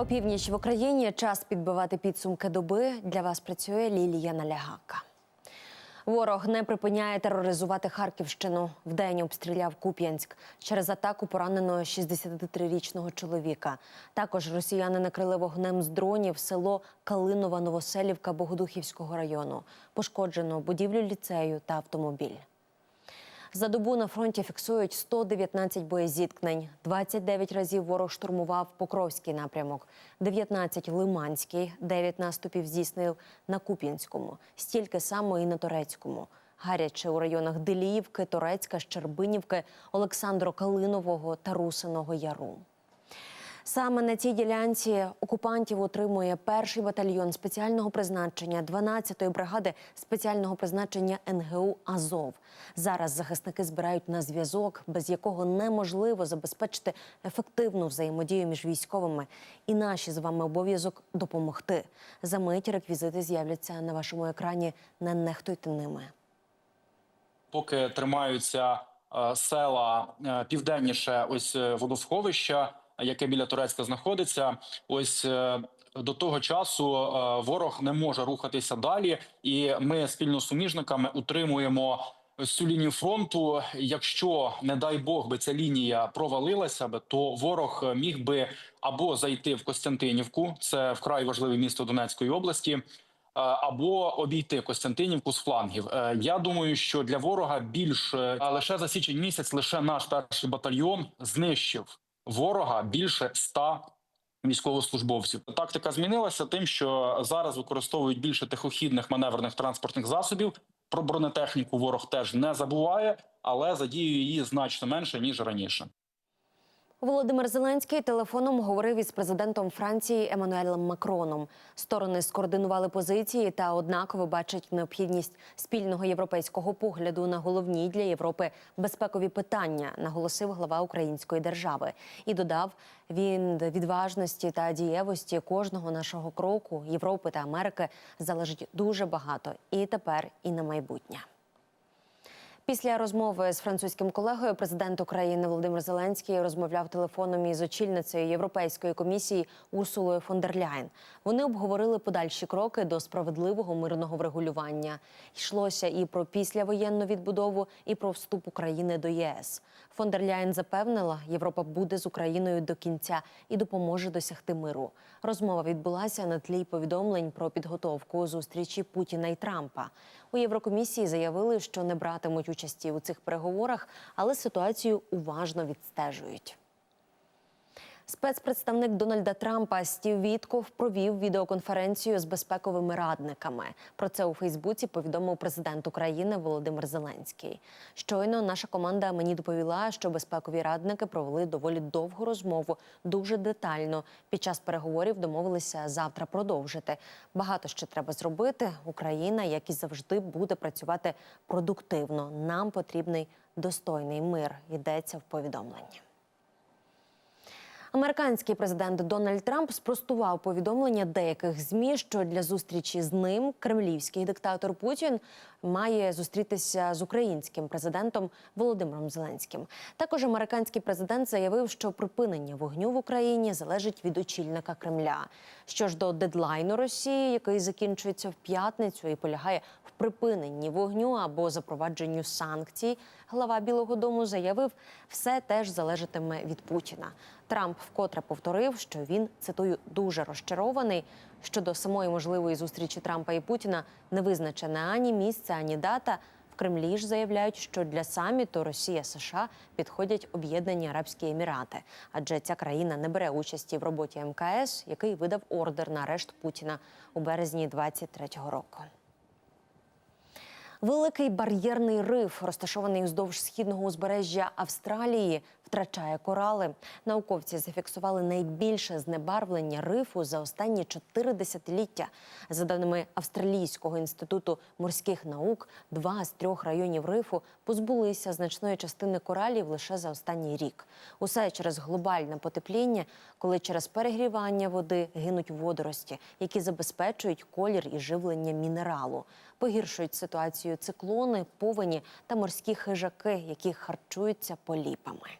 Опівніч в Україні час підбивати підсумки доби. Для вас працює Лілія Налягака. Ворог не припиняє тероризувати Харківщину. Вдень обстріляв Куп'янськ. Через атаку поранено 63-річного чоловіка. Також росіяни накрили вогнем з дронів село Калинова Новоселівка Богодухівського району. Пошкоджено будівлю ліцею та автомобіль. За добу на фронті фіксують 119 боєзіткнень. 29 разів ворог штурмував Покровський напрямок, 19 – Лиманський, 9 наступів здійснив на Куп'янському, стільки само і на Торецькому. Гаряче у районах Деліївки, Торецька, Щербинівки, Олександро Калинового та Русиного Яру. Саме на цій ділянці окупантів отримує перший батальйон спеціального призначення 12-ї бригади спеціального призначення НГУ Азов. Зараз захисники збирають на зв'язок, без якого неможливо забезпечити ефективну взаємодію між військовими. І наші з вами обов'язок допомогти. За мить реквізити з'являться на вашому екрані. Не нехтуйте ними. поки тримаються е, села е, південніше, ось е, водосховища, яке біля Турецька знаходиться. Ось е, до того часу е, ворог не може рухатися далі, і ми спільно з суміжниками утримуємо. Цю лінію фронту, якщо не дай Бог би ця лінія провалилася би, то ворог міг би або зайти в Костянтинівку, це вкрай важливе місто Донецької області, е, або обійти Костянтинівку з флангів. Е, Я думаю, що для ворога більше лише за січень місяць, лише наш перший батальйон знищив ворога більше ста військовослужбовців. Тактика змінилася тим, що зараз використовують більше тихохідних маневрених транспортних засобів. Про бронетехніку ворог теж не забуває, але задіює її значно менше ніж раніше. Володимир Зеленський телефоном говорив із президентом Франції Еммануелем Макроном. Сторони скоординували позиції та однаково бачать необхідність спільного європейського погляду на головні для Європи безпекові питання, наголосив глава української держави. І додав він від важності та дієвості кожного нашого кроку Європи та Америки залежить дуже багато і тепер, і на майбутнє. Після розмови з французьким колегою президент України Володимир Зеленський розмовляв телефоном із очільницею Європейської комісії Урсулою фон дер Ляйн. Вони обговорили подальші кроки до справедливого мирного врегулювання. Йшлося і про післявоєнну відбудову, і про вступ України до ЄС. Фон дер Ляйн запевнила, Європа буде з Україною до кінця і допоможе досягти миру. Розмова відбулася на тлі повідомлень про підготовку зустрічі Путіна і Трампа. У Єврокомісії заявили, що не братимуть участі у цих переговорах, але ситуацію уважно відстежують. Спецпредставник Дональда Трампа Стів Вітков провів відеоконференцію з безпековими радниками. Про це у Фейсбуці повідомив президент України Володимир Зеленський. Щойно наша команда мені доповіла, що безпекові радники провели доволі довгу розмову, дуже детально. Під час переговорів домовилися завтра продовжити. Багато ще треба зробити. Україна, як і завжди, буде працювати продуктивно. Нам потрібний достойний мир. Йдеться в повідомленні. Американський президент Дональд Трамп спростував повідомлення деяких змі, що для зустрічі з ним кремлівський диктатор Путін має зустрітися з українським президентом Володимиром Зеленським. Також американський президент заявив, що припинення вогню в Україні залежить від очільника Кремля. Що ж до дедлайну Росії, який закінчується в п'ятницю і полягає в припиненні вогню або запровадженню санкцій, глава Білого Дому заявив, все теж залежатиме від Путіна. Трамп вкотре повторив, що він цитую дуже розчарований. Щодо самої можливої зустрічі Трампа і Путіна не визначена ані місце, ані дата. В Кремлі ж заявляють, що для саміту Росія США підходять об'єднані Арабські Емірати, адже ця країна не бере участі в роботі МКС, який видав ордер на арешт Путіна у березні 23-го року. Великий бар'єрний риф, розташований уздовж східного узбережжя Австралії, втрачає корали. Науковці зафіксували найбільше знебарвлення рифу за останні чотири десятиліття. За даними Австралійського інституту морських наук, два з трьох районів рифу позбулися значної частини коралів лише за останній рік. Усе через глобальне потепління, коли через перегрівання води гинуть водорості, які забезпечують колір і живлення мінералу. Погіршують ситуацію циклони, повені та морські хижаки, які харчуються поліпами.